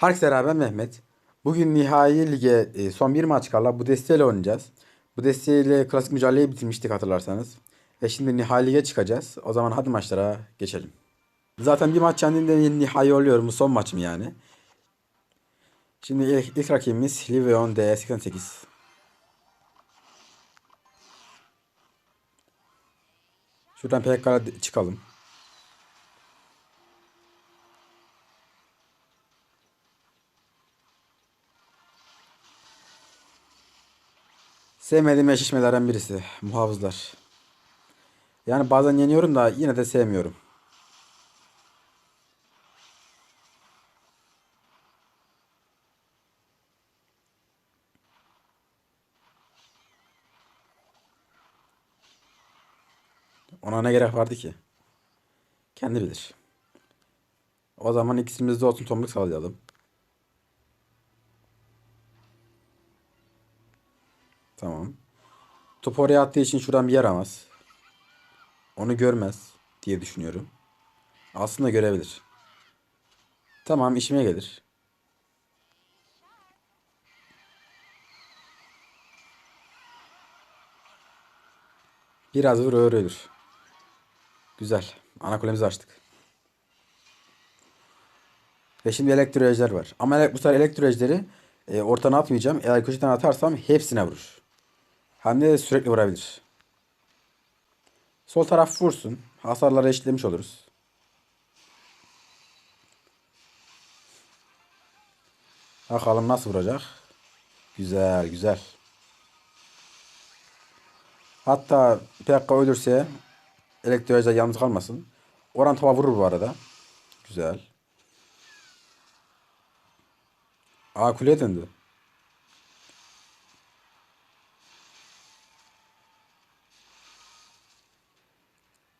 Herkese beraber Mehmet. Bugün nihai lige e, son bir maç kala bu desteğiyle oynayacağız. Bu desteğiyle klasik mücadeleyi bitirmiştik hatırlarsanız. Ve şimdi nihai lige çıkacağız. O zaman hadi maçlara geçelim. Zaten bir maç kendimden nihai oluyor. Bu son maçım yani. Şimdi ilk, ilk rakibimiz Liveon D88. Şuradan PK'la çıkalım. Sevmediğim eşleşmelerden birisi. Muhafızlar. Yani bazen yeniyorum da yine de sevmiyorum. Ona ne gerek vardı ki? Kendi bilir. O zaman ikisimiz de olsun tomruk sağlayalım. Tamam. Top oraya attığı için şuradan bir yaramaz. Onu görmez diye düşünüyorum. Aslında görebilir. Tamam işime gelir. Biraz vur ölür. Güzel. Ana kulemizi açtık. Ve şimdi elektroejder var. Ama bu sefer elektroejderi e, ortadan atmayacağım. Eğer köşeden atarsam hepsine vurur. Hem de sürekli vurabilir. Sol taraf vursun. Hasarları eşitlemiş oluruz. Bakalım nasıl vuracak. Güzel güzel. Hatta PK ölürse elektroejder yalnız kalmasın. Oran tava vurur bu arada. Güzel. Aa kuleye döndü.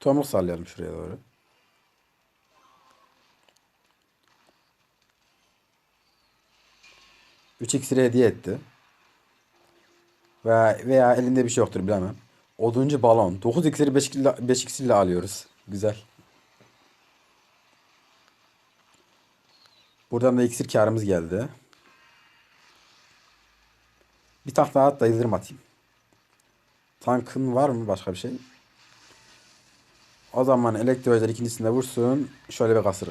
Tomruk sallayalım şuraya doğru. Üç iksiri hediye etti. Veya, veya elinde bir şey yoktur bilemem. Oduncu balon. 9 iksiri 5, 5 iksirle alıyoruz. Güzel. Buradan da iksir karımız geldi. Bir tane daha at da yıldırım atayım. Tankın var mı başka bir şey? O zaman elektroejder ikincisinde vursun. Şöyle bir kasırı.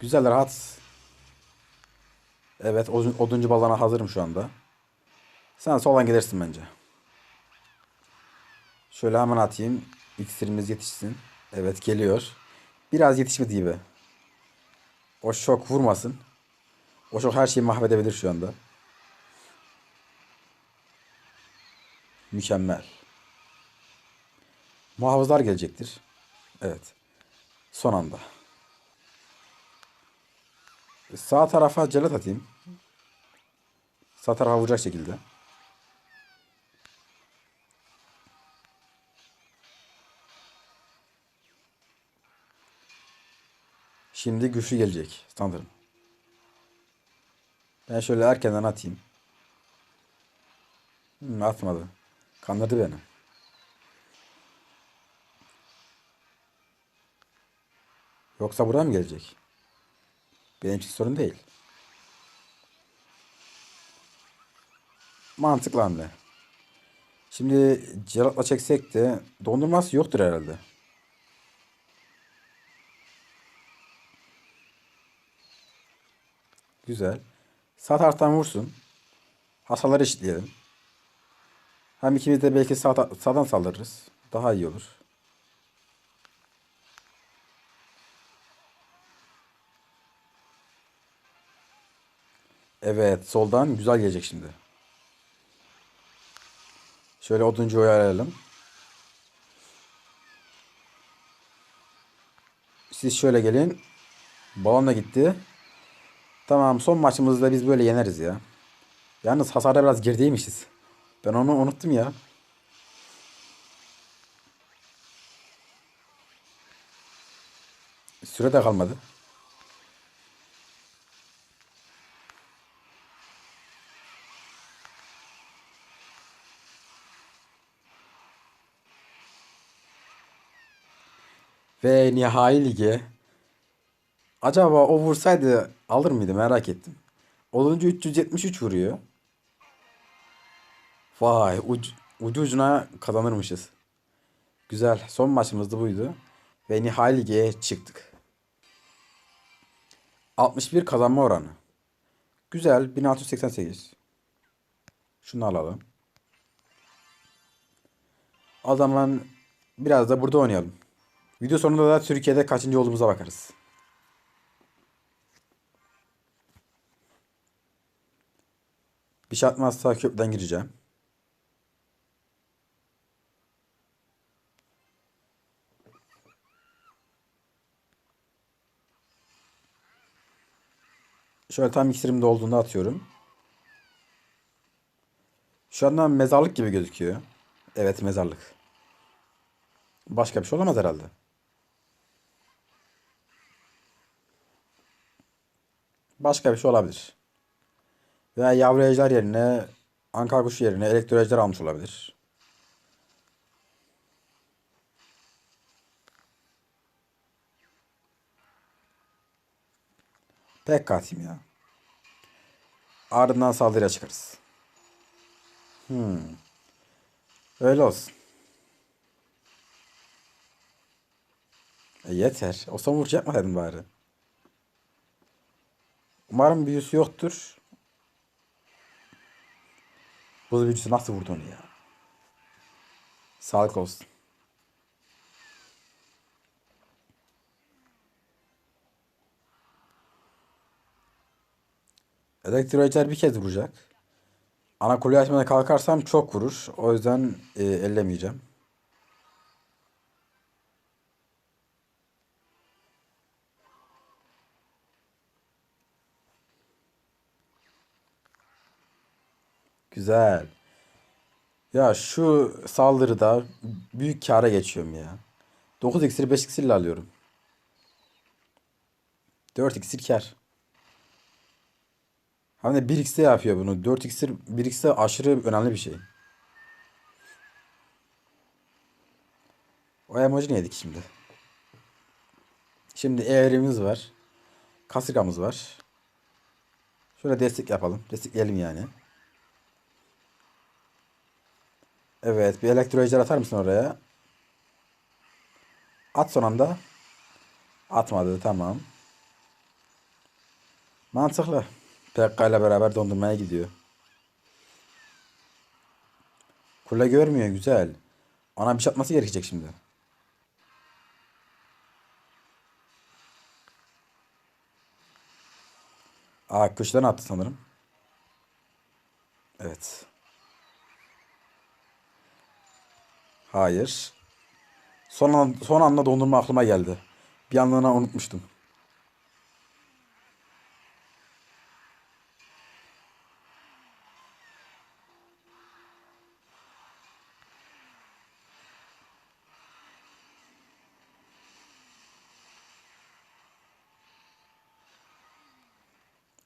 Güzel rahat. Evet odun- oduncu balana hazırım şu anda. Sen soldan gelirsin bence. Şöyle hemen atayım. İksirimiz yetişsin. Evet geliyor. Biraz yetişmedi gibi. O şok vurmasın. O şok her şeyi mahvedebilir şu anda. Mükemmel. Muhafızlar gelecektir. Evet. Son anda. Sağ tarafa celat atayım. Sağ tarafa vuracak şekilde. Şimdi güçlü gelecek sanırım. Ben şöyle erkenden atayım. Hmm, atmadı. Kandırdı beni. Yoksa buraya mı gelecek? Benim için sorun değil. Mantıklı hamle. Şimdi Cerat'la çeksek de dondurması yoktur herhalde. Güzel. Sağ taraftan vursun. Hasarları eşitleyelim. Hem ikimiz de belki sağ, sağdan saldırırız. Daha iyi olur. Evet, soldan güzel gelecek şimdi. Şöyle oduncuyu ayarlayalım. Siz şöyle gelin. Balon da gitti. Tamam, son maçımızda biz böyle yeneriz ya. Yalnız hasarda biraz gerideymişiz. Ben onu unuttum ya. Süre de kalmadı. Ve nihai lige. Acaba o vursaydı alır mıydı merak ettim. Olunca 373 vuruyor. Vay ucu, ucu ucuna kazanırmışız. Güzel. Son maçımız da buydu. Ve nihai lige çıktık. 61 kazanma oranı. Güzel. 1688. Şunu alalım. O biraz da burada oynayalım. Video sonunda da Türkiye'de kaçıncı olduğumuza bakarız. Bir şey atmazsa köprüden gireceğim. Şöyle tam iksirim olduğunda atıyorum. Şu anda mezarlık gibi gözüküyor. Evet mezarlık. Başka bir şey olamaz herhalde. Başka bir şey olabilir. Veya yavru ejder yerine Ankara kuşu yerine elektro ejder almış olabilir. Pek katayım ya. Ardından saldırıya çıkarız. Hmm. Öyle olsun. E yeter. O son vuruş yapmasaydın bari. Umarım büyüsü yoktur. Bu büyücüsü nasıl vurdu onu ya? Sağlık olsun. Elektroejder bir kez vuracak. Ana kuleyi açmaya kalkarsam çok vurur. O yüzden e, ellemeyeceğim. Güzel. Ya şu saldırıda büyük kâra geçiyorum ya. 9 iksir 5 iksirle alıyorum. 4 iksir kâr. Hem de 1 x'te yapıyor bunu. 4 iksir 1 x'te aşırı önemli bir şey. O emoji neydik şimdi? Şimdi eğrimiz var. Kasırgamız var. Şöyle destek yapalım. Destekleyelim yani. Evet bir elektro ejder atar mısın oraya? At son anda. Atmadı tamam. Mantıklı. Pekka ile beraber dondurmaya gidiyor. Kule görmüyor güzel. Ona bir şey atması gerekecek şimdi. Aa köşeden attı sanırım. Evet. Hayır. Son, an, son anda dondurma aklıma geldi. Bir anlığına unutmuştum.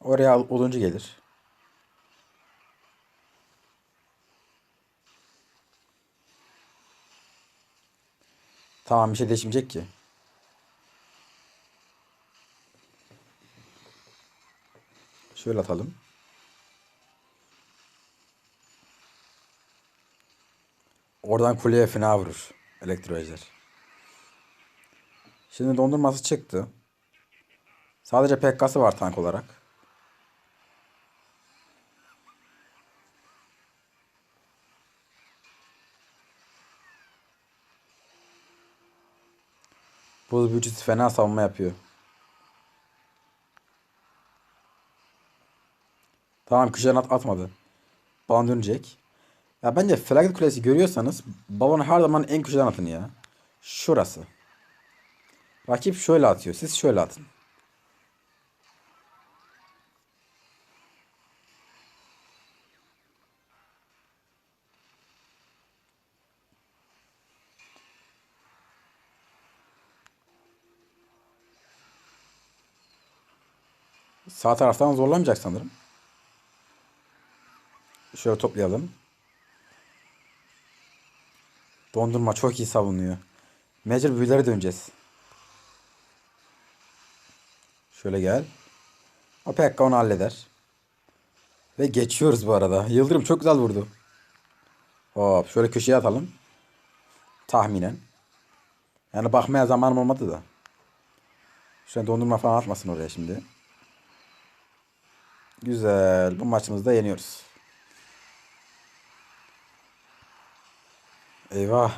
Oraya olunca gelir. Tamam bir şey değişmeyecek ki. Şöyle atalım. Oradan kuleye fena vurur. Elektro ejder. Şimdi dondurması çıktı. Sadece Pekka'sı var tank olarak. Buz büyücüsü fena savunma yapıyor. Tamam kışan at atmadı. Balon dönecek. Ya bence felaket kulesi görüyorsanız balonu her zaman en köşeden atın ya. Şurası. Rakip şöyle atıyor. Siz şöyle atın. Sağ taraftan zorlamayacak sanırım. Şöyle toplayalım. Dondurma çok iyi savunuyor. Mecbur büyülere döneceğiz. Şöyle gel. O Pekka onu halleder. Ve geçiyoruz bu arada. Yıldırım çok güzel vurdu. Hop şöyle köşeye atalım. Tahminen. Yani bakmaya zamanım olmadı da. Şöyle dondurma falan atmasın oraya şimdi. Güzel. Bu maçımızda yeniyoruz. Eyvah.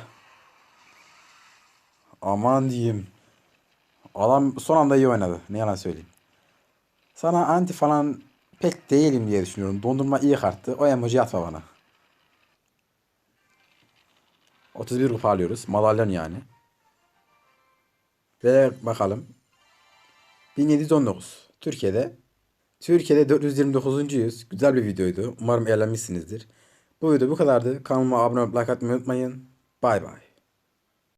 Aman diyeyim. Adam son anda iyi oynadı. Ne yalan söyleyeyim. Sana anti falan pek değilim diye düşünüyorum. Dondurma iyi karttı. O emoji atma bana. 31 kupa alıyoruz. Madalyon yani. Ve bakalım. 1719. Türkiye'de. Türkiye'de 429.yüz. Güzel bir videoydu. Umarım eğlenmişsinizdir. Bu video bu kadardı. Kanalıma abone olup like atmayı unutmayın. Bay bay.